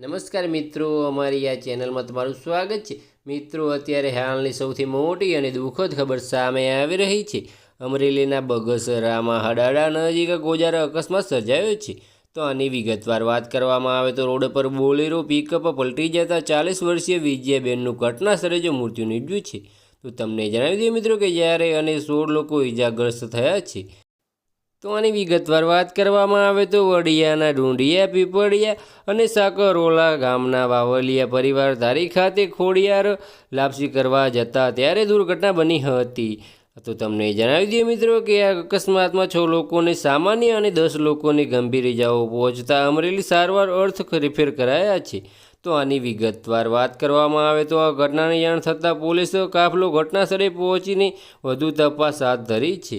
નમસ્કાર મિત્રો, અમારી આ ચેનલમાં તમારું સ્વાગત છે. મિત્રો, અત્યારે હાલની સૌથી મોટી અને દુઃખદ ખબર સામે આવી રહી છે. અમરેલીના બગસરામાં હડાડા નજીક ગોજારો અકસ્માત સર્જાયો છે. તો આની વિગતવાર વાત કરવામાં આવે તો રોડ પર બોલેરો, પિકઅપ પલટી જતા ચાલીસ વર્ષીય વિજયાબેનનું ઘટના સ્થળે જો મૃત્યુ નીપજ્યું છે. તો તમને જણાવી દઈએ મિત્રો કે જ્યારે અને સોળ લોકો ઇજાગ્રસ્ત થયા છે. તો આની વિગતવાર વાત કરવામાં આવે તો વડિયાના ઢૂંઢિયા પીપળિયા અને સાકરોલા ગામના વાવલિયા પરિવાર ધારી ખાતે ખોડિયાર લાપસી કરવા જતા ત્યારે દુર્ઘટના બની હતી. તો તમને જણાવી દઈએ મિત્રો કે આ અકસ્માતમાં છ લોકોને સામાન્ય અને દસ લોકોને ગંભીર ઇજાઓ પહોંચતા અમરેલી સારવાર અર્થ રેફેર કરાયા છે. તો આની વિગતવાર વાત કરવામાં આવે તો આ ઘટનાની જાણ થતાં પોલીસ કાફલો ઘટના સ્થળે પહોંચીને વધુ તપાસ હાથ ધરી છે.